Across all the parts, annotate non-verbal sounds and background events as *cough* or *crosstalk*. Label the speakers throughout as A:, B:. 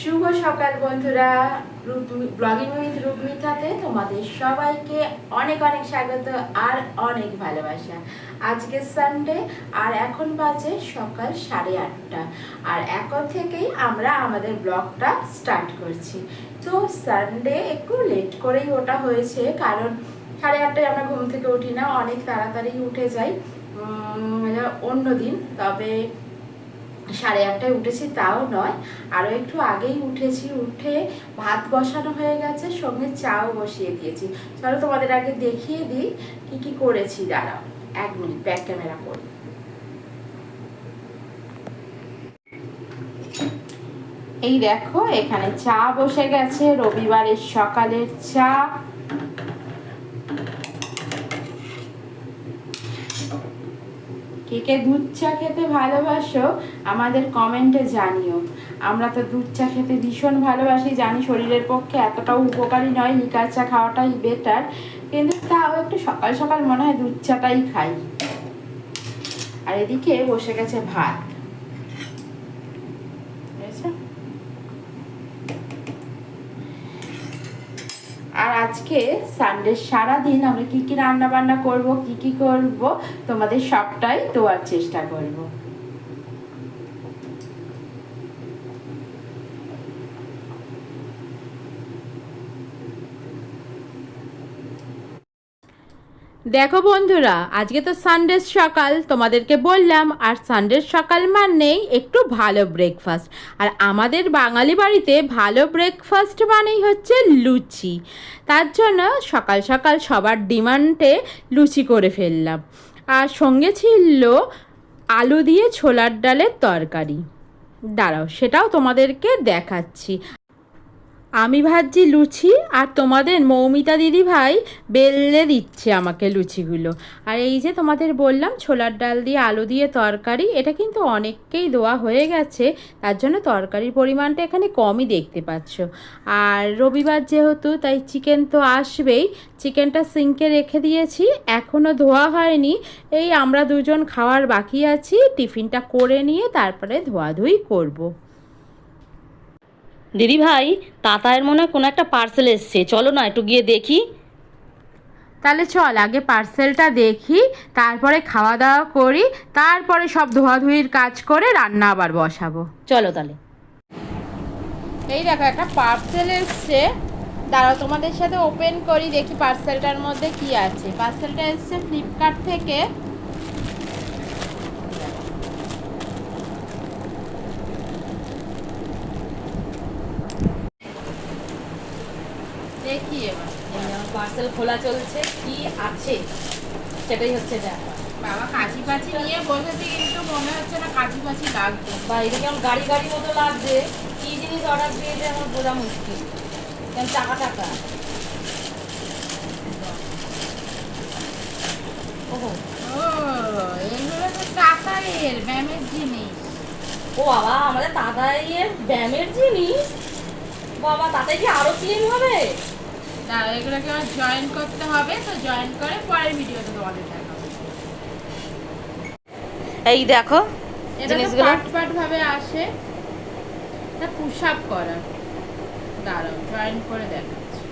A: শুভ সকাল বন্ধুরা blogging with রূপমিতাতে তোমাদের সবাইকে অনেক অনেক স্বাগত আর অনেক ভালোবাসা। আজকে সানডে আর এখন বাজে সকাল সাড়ে আটটা। আর এখন থেকেই আমরা আমাদের ব্লগটা স্টার্ট করছি। তো সানডে একটু লেট করেই ওটা হয়েছে কারণ সাড়ে আটটায় আমরা ঘুম থেকে উঠি না অনেক তাড়াতাড়ি উঠে যাই। উম, অন্য দিন তবে সাড়ে আটটায় উঠেছি, তাও নয়। আরও একটু আগেই উঠেছি, উঠে ভাত বসানো হয়ে গেছে, সঙ্গে চাও বসিয়ে দিয়েছি। চলো তোমাদের আগে দেখিয়ে দিই কি কি করেছি, দাঁড়াও, এক মিনিট ব্যাক ক্যামেরা করি। এই দেখো, এখানে চা বসে গেছে, রবিবারের সকালের চা। কে কে দুধ চা খেতে ভালোবাসো, আমাদের কমেন্টে জানিও। আমরা তো দুধ চা খেতে ভীষণ ভালোবাসি, জানি শরীরের পক্ষে এতটাও উপকারী নয় লিকার চা খাওয়াটাই বেটার কিন্তু তাও একটু সকাল সকাল মনে হয় দুধ চাটাই খাই। আর এদিকে বসে গেছে ভাত বুঝেছ? আর আজকে সানডে সারা দিন আমরা কি কি রান্না বান্না করব, কি কি করব, তোমাদের সবটাই দেওয়ার চেষ্টা করব। দেখো বন্ধুরা, আজকে তো সানডে সকাল, তোমাদেরকে বললাম, আর সানডে সকাল মানেই একটু ভালো ব্রেকফাস্ট আর আমাদের বাঙালি বাড়িতে ভালো ব্রেকফাস্ট মানেই হচ্ছে লুচি। তার জন্য সকাল সকাল সবার ডিমান্ডে লুচি করে ফেললাম। আর সঙ্গে ছিল আলু দিয়ে ছোলার ডালের তরকারি। দাঁড়াও, সেটাও তোমাদেরকে দেখাচ্ছি। আমি ভাজছি লুচি আর তোমাদের মৌমিতা দিদি ভাই বেললে দিচ্ছে আমাকে লুচিগুলো। আর এই যে তোমাদের বললাম, ছোলার ডাল দিয়ে আলু দিয়ে তরকারি, এটা কিন্তু অনেককেই দেওয়া হয়ে গেছে। তার জন্য তরকারির পরিমাণটা এখানে কমই দেখতে পাচ্ছ। আর রবিবার যেহেতু, তাই চিকেন তো আসবেই। চিকেনটা সিঙ্কে রেখে দিয়েছি এখনও ধোয়া হয়নি। এই আমরা দুজন খাওয়ার বাকি আছি, টিফিনটা করে নিয়ে তারপরে ধোয়াধুয়ি করব।
B: দিদি ভাই তাতায়ের মনে হয় কোনো একটা পার্সেল এসছে। চলো না একটু গিয়ে দেখি।
A: তাহলে চল আগে পার্সেলটা দেখি তারপরে খাওয়া দাওয়া করি তারপরে সব ধোয়াধুয়ির কাজ করে রান্না আবার বসাবো।
B: চলো তাহলে।
A: এই দেখো একটা পার্সেল এসছে। দাঁড়াও তোমাদের সাথে ওপেন করি দেখি পার্সেলটার মধ্যে কি আছে। পার্সেলটা এসছে ফ্লিপকার্ট থেকে। দেখি
B: পার্সেল খোলা চলছে কি আছে? সেটাই হচ্ছে ব্যাপার।
A: বাবা কাঁচি পাচি নিয়ে বসেছি কিন্তু মনে হচ্ছে না কাঁচি পাচি লাগবে।
B: বা এটা কেমন গাড়ি গাড়ি মতো লাগছে কি জিনিস অর্ডার দিয়েছে আমার বোঝা মুশকিল। কেমন টাকা টাকা? ওহো।
A: ও তো টাকায়ের ব্যায়ামের জিনিস।
B: ও বাবা আমাদের তাতাইয়ের ব্যায়ামের জিনিস? বাবা তাতাই কি আরও ক্লিন হবে?
A: এগুলোকে আমার জয়েন করতে হবে তো জয়েন করে পরের ভিডিওতে তোমাদের দেখাবো।
B: এই দেখো জিনিসগুলো।
A: পার্ট পার্ট ভাবে আসে। এটা পুশ আপ করা। দাঁড়াও জয়েন করে দেখাচ্ছি।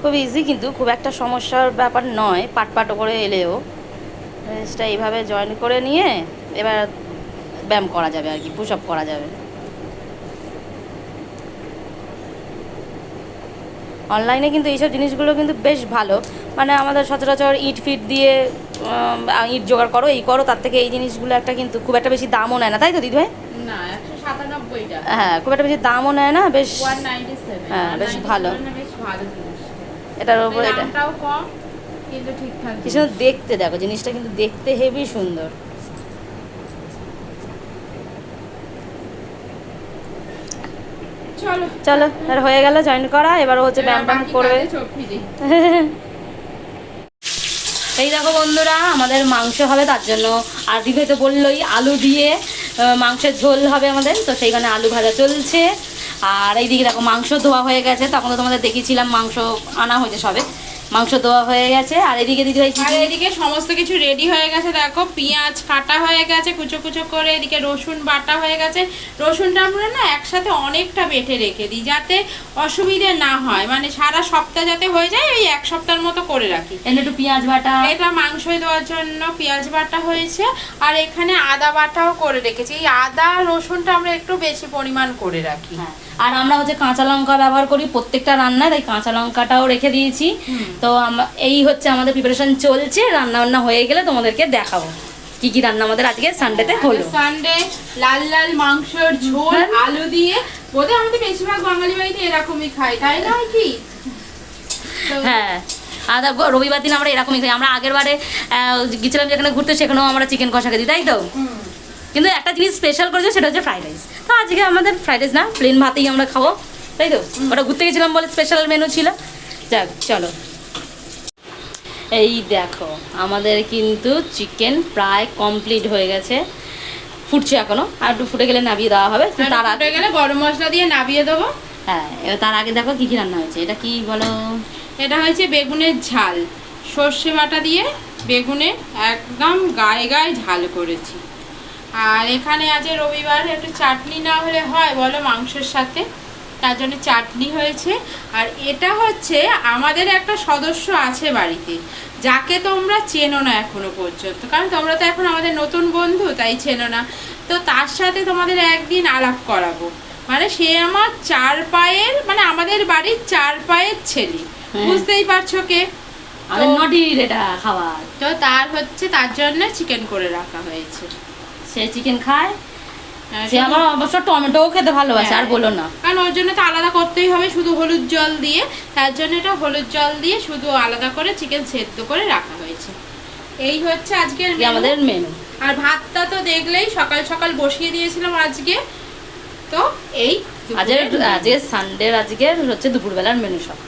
B: খুব ইজি কিন্তু খুব একটা সমস্যার ব্যাপার নয় পাট পাট করে এলেও। জিনিসটা এইভাবে জয়েন করে নিয়ে এবার ব্যায়াম করা যাবে আর কি পুশ আপ করা যাবে। অনলাইনে কিন্তু এইসব জিনিসগুলো কিন্তু বেশ ভালো। মানে আমাদের সচরাচর ইট ফিট দিয়ে ইট জোগাড় করো এই করো তার থেকে এই জিনিসগুলো একটা কিন্তু খুব একটা বেশি দামও নেয় না। তাই তো দিদি ভাই?
A: না একশো সাতানব্বই টাকা।
B: হ্যাঁ খুব একটা বেশি দামও নেয় না বেশ হ্যাঁ, বেশ ভালো। এটার উপর এটা
A: কিন্তু
B: দেখতে দেখো জিনিসটা কিন্তু দেখতে হেভি সুন্দর।
A: চলো।
B: আর হয়ে গেল জয়েন করা এবার হচ্ছে ব্যায়াম ট্যাম করবে। *laughs* এই দেখো বন্ধুরা আমাদের মাংস হবে তার জন্য। আর দিদি তো বললোই আলু দিয়ে মাংসের ঝোল হবে আমাদের তো সেইখানে আলু ভাজা চলছে। আর এইদিকে দেখো মাংস ধোয়া হয়ে গেছে তখন তো তোমাদের দেখিয়েছিলাম মাংস আনা হয়েছে সবে। মাংস দেওয়া হয়ে গেছে। আর এদিকে দিদি ভাই
A: আর এদিকে সমস্ত কিছু রেডি হয়ে গেছে দেখো পেঁয়াজ কাটা হয়ে গেছে কুচো কুচো করে এদিকে রসুন বাটা হয়ে গেছে। রসুনটা আমরা না একসাথে অনেকটা বেটে রেখে দিই যাতে অসুবিধে না হয়। মানে সারা সপ্তাহ যাতে হয়ে যায় ওই এক সপ্তাহের মতো করে রাখি।
B: একটু পেঁয়াজ বাটা।
A: এটা মাংস দেওয়ার জন্য পেঁয়াজ বাটা হয়েছে আর এখানে আদা বাটাও করে রেখেছি। এই আদা রসুনটা আমরা একটু বেশি পরিমাণ করে রাখি।
B: হ্যাঁ আর আমরা হচ্ছে কাঁচা লঙ্কা ব্যবহার করি প্রত্যেকটা রান্নায় তাই কাঁচা লঙ্কাটাও রেখে দিয়েছি। তো এই হচ্ছে আমাদের প্রিপারেশন চলছে রান্না বান্না হয়ে গেলে তোমাদেরকে দেখাবো। কি কি রান্না আমাদের আজকে সানডেতে হলো?
A: সানডে লাল লাল মাংসের ঝোল আলু দিয়ে। বোধহয় আমাদের বেশিরভাগ বাঙালি বাড়িতে এরকমই খাই তাই নয় কি?
B: হ্যাঁ। আর রবিবার দিন আমরা এরকমই খাই। আমরা আগের বারে গেছিলাম যেখানে ঘুরতে সেখানেও আমরা চিকেন কষা খেয়েছি তাই তো? কিন্তু একটা জিনিস স্পেশাল করেছে সেটা হচ্ছে ফ্রাইড রাইস তো আজকে আমাদের ফ্রাইড রাইস না প্লেন ভাতেই আমরা খাব তাই তো? ওটা ঘুরতে গেছিলাম বলে স্পেশাল মেনু ছিল। যাক চলো। এই দেখো আমাদের কিন্তু চিকেন প্রায় কমপ্লিট হয়ে গেছে। ফুটছে এখনও আর একটু ফুটে গেলে নামিয়ে দেওয়া হবে। তার আগে
A: গেলে গরম মশলা দিয়ে নাবিয়ে দেবো।
B: হ্যাঁ এবার তার আগে দেখো কি কি রান্না হয়েছে এটা কি বলো?
A: এটা হয়েছে বেগুনের ঝাল। সর্ষে বাটা দিয়ে বেগুনে একদম গায়ে গায়ে ঝাল করেছি। আর এখানে আছে রবিবার একটু চাটনি না হলে হয় বলো মাংসের সাথে। তার জন্য চাটনি হয়েছে। আর এটা হচ্ছে আমাদের একটা সদস্য আছে বাড়িতে যাকে তোমরা চেনো না এখনও পর্যন্ত। কারণ তোমরা তো এখন আমাদের নতুন বন্ধু তাই চেনো না। তো তার সাথে তোমাদের একদিন আলাপ করাবো। মানে সে আমার চার পায়ের মানে আমাদের বাড়ির চার পায়ের ছেলে।
B: হ্যাঁ।
A: বুঝতেই পারছ কে? তো- তার হচ্ছে তার জন্য চিকেন করে রাখা হয়েছে।
B: সে চিকেন খায় সে
A: শুধু-
B: আমার অবশ্য টমেটোও খেতে ভালোবাসে আর
A: হ্যাঁ।
B: বলো না।
A: কারণ ওর জন্য তো আলাদা করতেই হবে শুধু হলুদ জল দিয়ে। তার জন্য এটা হলুদ জল দিয়ে শুধু আলাদা করে চিকেন সেদ্ধ করে রাখা হয়েছে। এই হচ্ছে আজকের
B: আমাদের মেনু
A: আর ভাতটা তো দেখলেই সকাল সকাল বসিয়ে দিয়েছিলাম আজকে। তো এই
B: আজকের আজকে সানডে আজকে হচ্ছে দুপুরবেলার মেনু সব।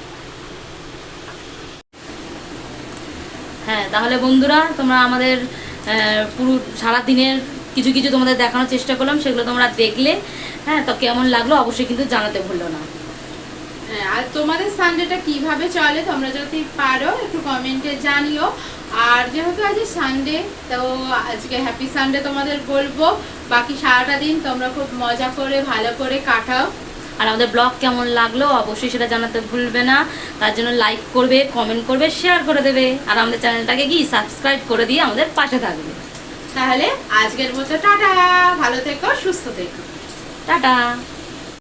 B: হ্যাঁ তাহলে বন্ধুরা তোমরা আমাদের আহ, পুরো সারা দিনের কিছু কিছু তোমাদের দেখানোর চেষ্টা করলাম সেগুলো তোমরা দেখলে হ্যাঁ তো কেমন লাগল অবশ্যই কিন্তু জানাতে ভুললো না।
A: হ্যাঁ, আর তোমাদের সানডেটা কীভাবে চলে তোমরা যদি পারো একটু কমেন্টে জানিও। আর যেহেতু আজ সানডে তো আজকে হ্যাপি সানডে তোমাদের বলব। বাকি সারাটা দিন তোমরা খুব মজা করে ভালো করে কাটাও।
B: আর আমাদের ব্লগ কেমন লাগল অবশ্যই সেটা জানাতে ভুলবে না। তার জন্য লাইক করবে কমেন্ট করবে শেয়ার করে দেবে। আর আমাদের চ্যানেলটাকে কি সাবস্ক্রাইব করে দিয়ে আমাদের পাশে থাকবে।
A: তাহলে আজকের মতো টাটা। ভালো থেকো সুস্থ থেকো।
B: টাটা।